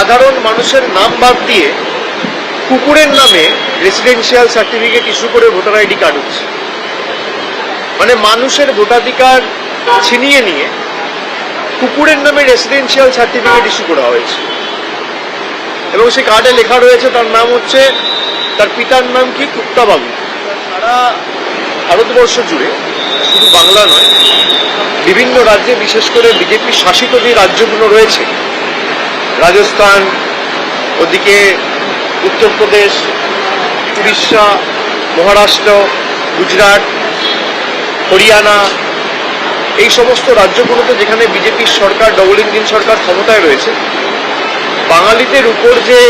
সাধারণ মানুষের নাম বাদ দিয়ে কুকুরের নামে রেসিডেন্সিয়াল সার্টিফিকেট ইস্যু করে ভোটার আইডি কার্ড হচ্ছে। মানে মানুষের ভোটাধিকার ছিনিয়ে নিয়ে কুকুরের নামে রেসিডেন্সিয়াল সার্টিফিকেট ইস্যু করা হয়েছে। এবং সেই কার্ডে লেখা রয়েছে, তার নাম হচ্ছে, তার পিতার নাম কি? কুত্তাবাবু সারা ভারতবর্ষ জুড়ে, শুধু বাংলা নয়, বিভিন্ন রাজ্যে বিশেষ করে বিজেপি শাসিত যে রাজ্যগুলো রয়েছে রাজস্থান, ওদিকে উত্তরপ্রদেশ উড়িষ্যা, মহারাষ্ট্র, গুজরাট, হরিয়ানা, এই সমস্ত রাজ্যগুলোতে যেখানে বিজেপির সরকার, ডবল ইঞ্জিন সরকার ক্ষমতায় রয়েছে, বাঙালিদের উপর যে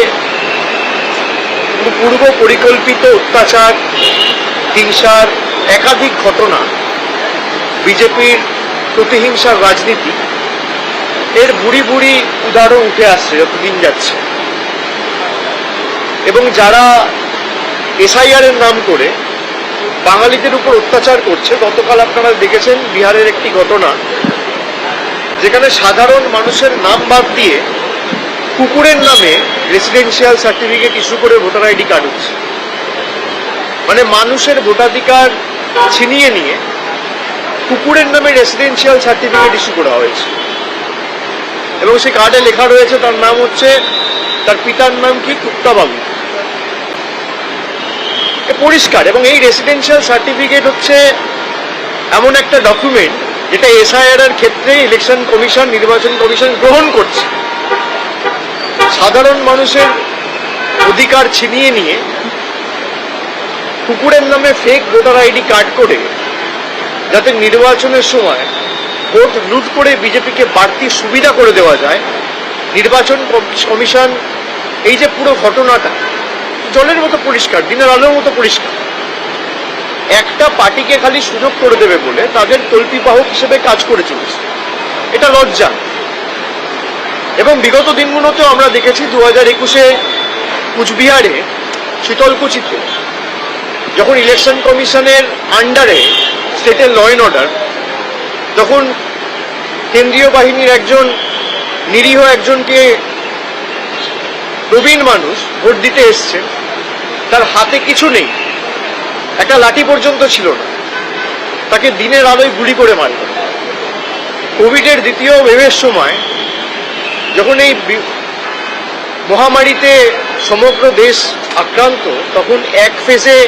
পূর্ব পরিকল্পিত অত্যাচার, হিংসার একাধিক ঘটনা, বিজেপির প্রতিহিংসার রাজনীতি এর বুড়ি বুড়ি উদাহরণ উঠে আসছে, যতদিন যাচ্ছে। এবং যারা এসআইআর এর নাম করে বাঙালিদের উপর অত্যাচার করছে, গতকাল আপনারা দেখেছেন বিহারের একটি ঘটনা, যেখানে সাধারণ মানুষের নাম বাদ দিয়ে কুকুরের নামে রেসিডেন্সিয়াল সার্টিফিকেট ইস্যু করে ভোটার আইডি কার্ড হচ্ছে। মানে মানুষের ভোটাধিকার ছিনিয়ে নিয়ে কুকুরের নামে রেসিডেন্সিয়াল সার্টিফিকেট ইস্যু করা হয়েছে। এবং সেই কার্ডে লেখা রয়েছে তার নাম হচ্ছে, তার পিতার নাম কি? কুত্তাবাবু এ পরিষ্কার এবং এই রেসিডেন্সিয়াল সার্টিফিকেট হচ্ছে এমন একটা ডকুমেন্ট যেটা এসআইআর এর ক্ষেত্রে ইলেকশন কমিশন নির্বাচন কমিশন গ্রহণ করছে। সাধারণ মানুষের অধিকার ছিনিয়ে নিয়ে কুকুরের নামে ফেক ভোটার আইডি কার্ড করে যাতে নির্বাচনের সময় ভোট লুট করে বিজেপিকে বাড়তি সুবিধা করে দেওয়া যায়, নির্বাচন কমিশন, এই যে পুরো ঘটনাটা, জলের মতো পরিষ্কার, দিনের আলোর মতো পরিষ্কার। একটা পার্টিকে খালি সুযোগ করে দেবে বলে তাদের তল্পিবাহক হিসেবে কাজ করে চলেছে এটা লজ্জা। এবং বিগত দিনগুলোতেও আমরা দেখেছি দু হাজার একুশে কুচবিহারে শীতলকুচিতে, যখন ইলেকশন কমিশনের আন্ডারে স্টেটের ল অ্যান্ড অর্ডার তখন কেন্দ্রীয় বাহিনীর একজন নিরীহ একজনকে প্রবীণ মানুষ ভোট দিতে এসছেন তার হাতে কিছু নেই, একটা লাঠি পর্যন্ত ছিল না। তাকে দিনের আলোয় গুলি করে মারল। কোভিডের দ্বিতীয় ওয়েভের সময় যখন এই মহামারীতে সমগ্র দেশ আক্রান্ত, তখন এক ফেজে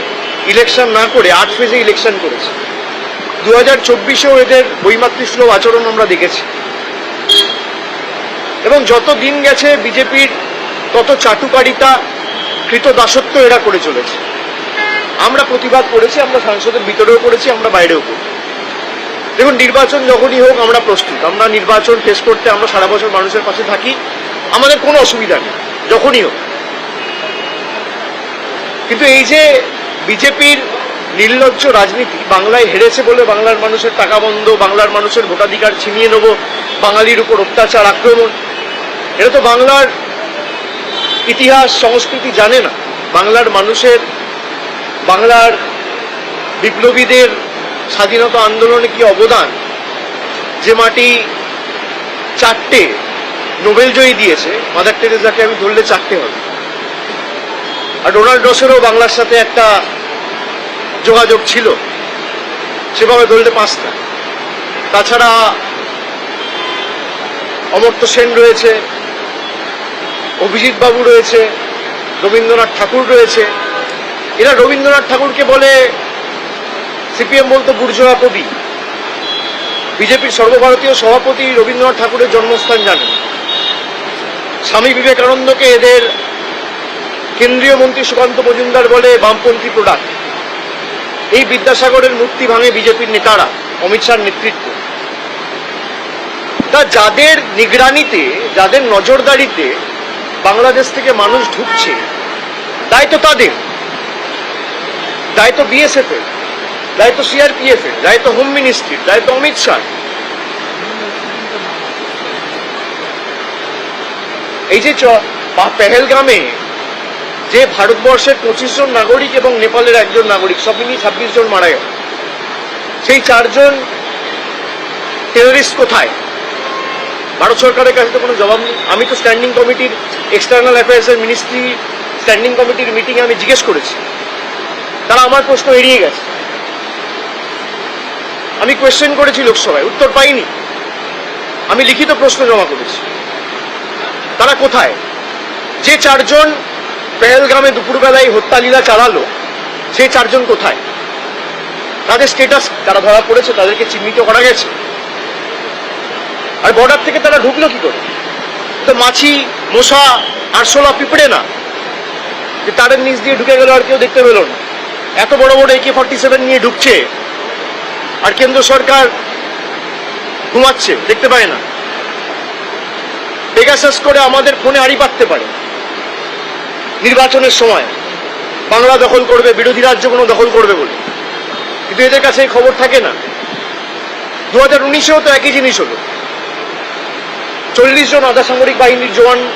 ইলেকশন না করে আট ফেজে ইলেকশন করেছে। দু হাজার চব্বিশেও এদের বৈমাতৃসুলভ আচরণ আমরা দেখেছি। এবং যত দিন গেছে বিজেপির তত চাটুকারিতা কৃত দাসত্ব এরা করে চলেছে। আমরা প্রতিবাদ করেছি, আমরা সংসদের ভিতরেও করেছি, আমরা বাইরেও করি দেখুন, নির্বাচন যখনই হোক, আমরা প্রস্তুত। আমরা নির্বাচন ফেস করতে আমরা সারা বছর মানুষের পাশে থাকি, আমাদের কোনো অসুবিধা নেই, যখনই হোক। কিন্তু এই যে বিজেপির নির্লজ্জ রাজনীতি। বাংলায় হেরেছে বলে বাংলার মানুষের টাকা বন্ধ, বাংলার মানুষের ভোটাধিকার ছিনিয়ে নেব, বাঙালির উপর অত্যাচার, আক্রমণ। এটা তো বাংলার ইতিহাস, সংস্কৃতি জানে না। বাংলার মানুষের, বাংলার বিপ্লবীদের স্বাধীনতা আন্দোলনে কি অবদান? যে মাটি চারটে নোবেল জয়ী দিয়েছে, মাদার টেরেজাকে আমি ধরলে চারটে হবে। আর ডোনাল্ড রসেরও বাংলার সাথে একটা যোগাযোগ ছিল। সেভাবে ধরলে পাঁচটা। তাছাড়া অমর্ত্য সেন রয়েছে, অভিজিৎ বাবু রয়েছে, রবীন্দ্রনাথ ঠাকুর রয়েছে। এরা রবীন্দ্রনাথ ঠাকুরকে বলে সিপিএম বলতো বুর্জোয়া কবি। বিজেপির সর্বভারতীয় সভাপতি রবীন্দ্রনাথ ঠাকুরের জন্মস্থান জানেন। স্বামী বিবেকানন্দকে এদের কেন্দ্রীয় মন্ত্রী সুকান্ত মজুমদার বলে বামপন্থী প্রোডাক্ট এই বিদ্যাসাগরের মূর্তি ভাঙে বিজেপির নেতারা, অমিত শাহর নেতৃত্ব। তা যাদের নিগরানিতে, যাদের নজরদারিতে বাংলাদেশ থেকে মানুষ ঢুকছে দায়িত্ব তাদের। দায়িত্ব বিএসএফ এর দায়িত্ব সিআরপিএফ এর দায়িত্ব হোম মিনিস্ট্রির দায়িত্ব অমিত শাহ। এই যে পেহেলগামে যে ভারতবর্ষের পঁচিশ জন নাগরিক এবং নেপালের একজন নাগরিক, সব মিলিয়ে ছাব্বিশ জন মারা গেল সেই চারজন টেররিস্ট কোথায়? ভারত সরকারের কাছে তো কোনো জবাব নেই। আমি তো স্ট্যান্ডিং কমিটির এক্সটার্নাল অ্যাফেয়ার্সের মিনিস্ট্রি স্ট্যান্ডিং কমিটির মিটিংয়ে আমি জিজ্ঞেস করেছি। তারা আমার প্রশ্ন এড়িয়ে গেছে। আমি কোয়েশ্চেন করেছি লোকসভায়, উত্তর পাইনি। আমি লিখিত প্রশ্ন জমা করেছি। তারা কোথায়? যে চারজন পেহেলগামে দুপুরবেলায় হত্যালীলা চালালো। সেই চারজন কোথায়? তাদের স্টেটাস তারা ধরা পড়েছে, তাদেরকে চিহ্নিত করা গেছে। আর বর্ডার থেকে তারা ঢুকলো কি করে? তো মাছি, মশা, আরশোলা পিঁপড়ে না? যে তাদের নিচ দিয়ে ঢুকে গেল আর কেউ দেখতে পেল না। এত বড় বড় একে ফর্টি সেভেন নিয়ে ঢুকছে, আর কেন্দ্র সরকার ঘুমাচ্ছে, দেখতে পায় না। পেগাসাস করে আমাদের ফোনে আড়ি পাততে পারে। নির্বাচনের সময় বাংলা দখল করবে, বিরোধী রাজ্য কোনো দখল করবে বলে। কিন্তু এদের কাছে এই খবর থাকে না। দু হাজার উনিশেও তো একই জিনিস হলো। চল্লিশ জন আধা সামরিক বাহিনীর জওয়ান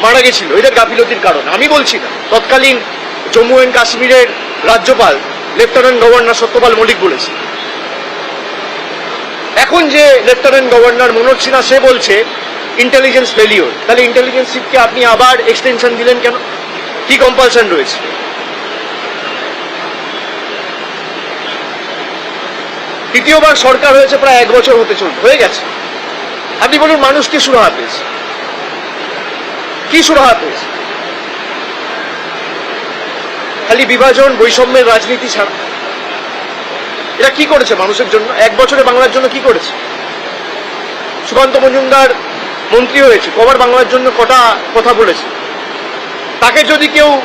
মারা গেছিল। এদের গাফিলতির কারণ। আমি বলছি না। তৎকালীন জম্মু অ্যান্ড কাশ্মীরের রাজ্যপাল, লেফটেন্যান্ট গভর্নর সত্যপাল মল্লিক বলেছে। এখন যে লেফটেন্যান্ট গভর্নর মনোজ সিনহা, সে বলছে ইন্টেলিজেন্স ফেলিওর তাহলে ইন্টেলিজেন্স শিপকে আপনি আবার এক্সটেনশন দিলেন কেন? কি কম্পালশন রয়েছে? তৃতীয়বার সরকার হয়েছে প্রায় এক বছর হতে চল হয়ে গেছে। আপনি বলুন, মানুষ কি সুরাহা পেয়েছে? কি সুরাহা পেয়েছে? খালি বিভাজন, বৈষম্যের রাজনীতি ছাড়া। এরা কি করেছে মানুষের জন্য? এক বছরে বাংলার জন্য কি করেছে? সুকান্ত মজুমদার মন্ত্রী হয়েছে, কবার বাংলার জন্য কটা কথা বলেছে? তাকে যদি কেউ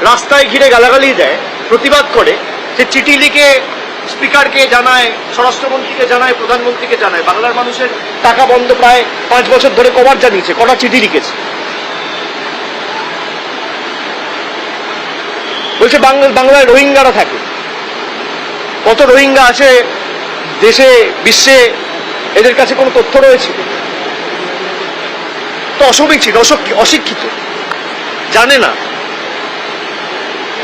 রাস্তায় ঘিরে গালাগালি দেয়, প্রতিবাদ করে, সে চিঠি লিখে স্পিকারকে জানায়, স্বরাষ্ট্রমন্ত্রীকে জানায়, প্রধানমন্ত্রীকে জানায়, বাংলার মানুষের টাকা বন্ধ প্রায় পাঁচ বছর ধরে কবার জানিয়েছে, কটা চিঠি লিখেছে। বলছে, বাংলা, বাংলায় রোহিঙ্গারা থাকে। কত রোহিঙ্গা আছে দেশে, বিশ্বে, এদের কাছে কোনো তথ্য রয়েছে? তো অসমীচীন অশিক্ষি- অশিক্ষিত। জানে না।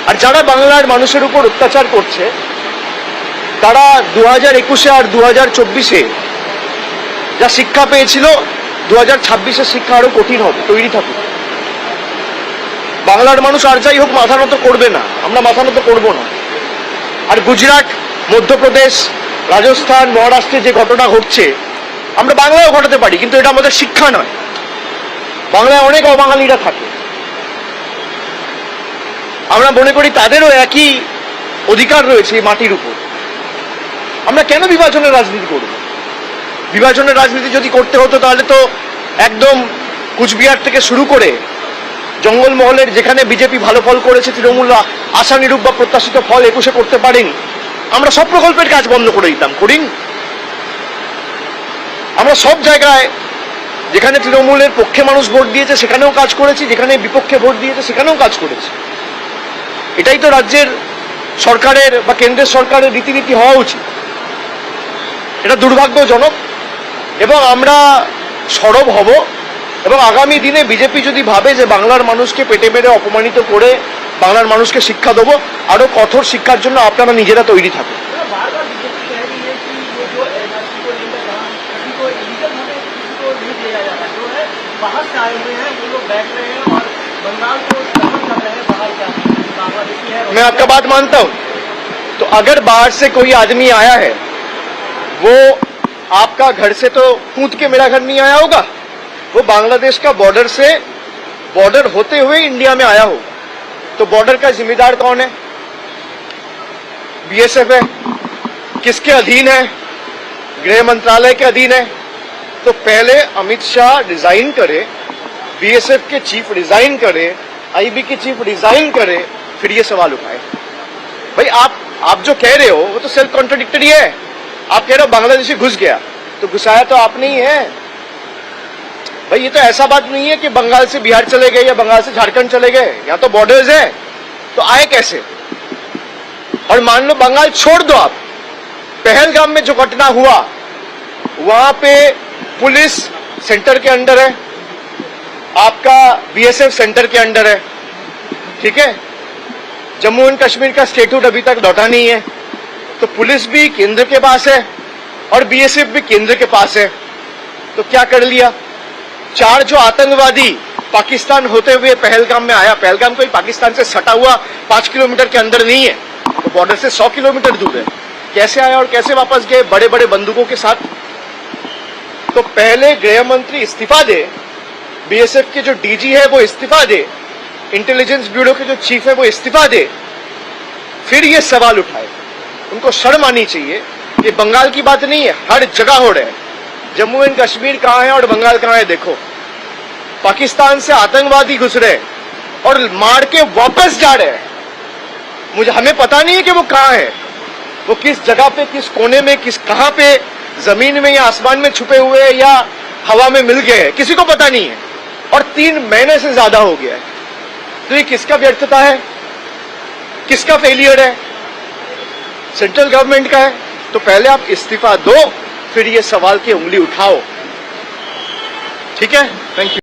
আর যারা বাংলার মানুষের উপর অত্যাচার করছে, তারা দু হাজার একুশে আর দু হাজার চব্বিশে যা শিক্ষা পেয়েছিল দু হাজার ছাব্বিশের শিক্ষা আরও কঠিন হবে, তৈরি থাকুক। বাংলার মানুষ আর যাই হোক মাথা নত করবে না, আমরা মাথা নত করব না। আর গুজরাট, মধ্যপ্রদেশ, রাজস্থান, মহারাষ্ট্রে যে ঘটনা ঘটছে, আমরা বাংলায়ও ঘটাতে পারি, কিন্তু এটা আমাদের শিক্ষা নয়। বাংলায় অনেক অবাঙালিরা থাকে। আমরা মনে করি তাদেরও একই অধিকার রয়েছে মাটির উপর। আমরা কেন বিভাজনের রাজনীতি করব? বিভাজনের রাজনীতি যদি করতে হতো তাহলে তো একদম কুচবিহার থেকে শুরু করে জঙ্গলমহলের যেখানে বিজেপি ভালো ফল করেছে, তৃণমূল আশানুরূপ বা প্রত্যাশিত ফল একুশে করতে পারেনি, আমরা সব প্রকল্পের কাজ বন্ধ করে দিতাম, করিনি? আমরা সব জায়গায় যেখানে তৃণমূলের পক্ষে মানুষ ভোট দিয়েছে সেখানেও কাজ করেছি, যেখানে বিপক্ষে ভোট দিয়েছে সেখানেও কাজ করেছি। এটাই তো রাজ্যের সরকারের বা কেন্দ্রের সরকারের রীতিনীতি হওয়া উচিত এটা দুর্ভাগ্যজনক এবং আমরা সরব হব এবং আগামী দিনে বিজেপি যদি ভাবে যে বাংলার মানুষকে পেটে মেরে অপমানিত করে বাংলার মানুষকে শিক্ষা দেবো আরো কঠোর শিক্ষার জন্য আপনারা নিজেরা তৈরি থাকুন बार बार बीजेपी कह रही है कि ये जो एनआरसी को लेकर जहाँ किसी को इलीगल होने किसी को नहीं दिया जाता जो है बाहर से आए हुए हैं वो लोग बैठ रहे हैं और बंगाल को दखल कर रहे हैं बाहर का बांग्लादेशी है मैं आपका बात मानता हूँ। तो अगर बाहर से कोई आदमी आया है, वो आपका घर से तो कूद के मेरा घर नहीं आया होगा। वो बांग्लादेश का बॉर्डर से बॉर्डर होते हुए इंडिया में आया होगा तो बॉर्डर का जिम्मेदार कौन है? बीएसएफ है। किसके अधीन है? गृह मंत्रालय के अधीन है। तो पहले अमित शाह रिजाइन करे बीएसएफ के चीफ रिजाइन करे आईबी के चीफ रिजाइन करे फिर ये सवाल उठाए। भाई, आप आप जो कह रहे हो, वो तो सेल्फ कॉन्ट्रोडिक्टरी है। आप कह रहे हो बांग्लादेशी घुस गया तो घुसाया तो आपने ही है। भाई, ये तो ऐसा बात नहीं है कि बंगाल से बिहार चले गए या बंगाल से झारखंड चले गए, यहाँ तो बॉर्डर्स है। तो आए कैसे? और मान लो बंगाल छोड़ दो आप। पहलगाम में जो घटना हुआ, वहाँ पे पुलिस सेंटर के अंडर है। आपका बीएसएफ सेंटर के अंडर है। ठीक है? जम्मू एंड कश्मीर का स्टेटूट अभी तक लौटा नहीं है। तो पुलिस भी केंद्र के पास है और बीएसएफ भी केंद्र के पास है। तो क्या कर लिया? चार जो आतंकवादी पाकिस्तान होते हुए पहलगाम में आया। पहलगाम कोई पाकिस्तान से सटा हुआ पाँच किलोमीटर के अंदर नहीं है। वो बॉर्डर से सौ किलोमीटर दूर है। कैसे आया और कैसे वापस गए? बड़े बड़े बंदूकों के साथ। तो पहले गृह मंत्री इस्तीफा दे। बीएसएफ के जो डीजी है वो इस्तीफा दे। इंटेलिजेंस ब्यूरो के जो चीफ है, वो इस्तीफा दे। फिर ये सवाल उठाए। उनको शर्म आनी चाहिए ये बंगाल की बात नहीं है, हर जगह हो रहे है। जम्मू एंड कश्मीर कहाँ है और बंगाल कहाँ है, देखो। पाकिस्तान से आतंकवादी घुस रहे हैं और मार के वापस जा रहे हैं। मुझे, हमें पता नहीं है कि वो कहाँ है। वो किस जगह पे, किस कोने में, किस कहाँ पे ज़मीन में या आसमान में छुपे हुए हैं या हवा में मिल गए हैं, किसी को पता नहीं है। और तीन महीने से ज़्यादा हो गया है। तो ये किसका व्यर्थता है? किसका फेलियर है? सेंट्रल गवर्नमेंट का है? तो पहले आप इस्तीफा दो, फिर ये सवाल की उंगली उठाओ। ठीक है? Thank you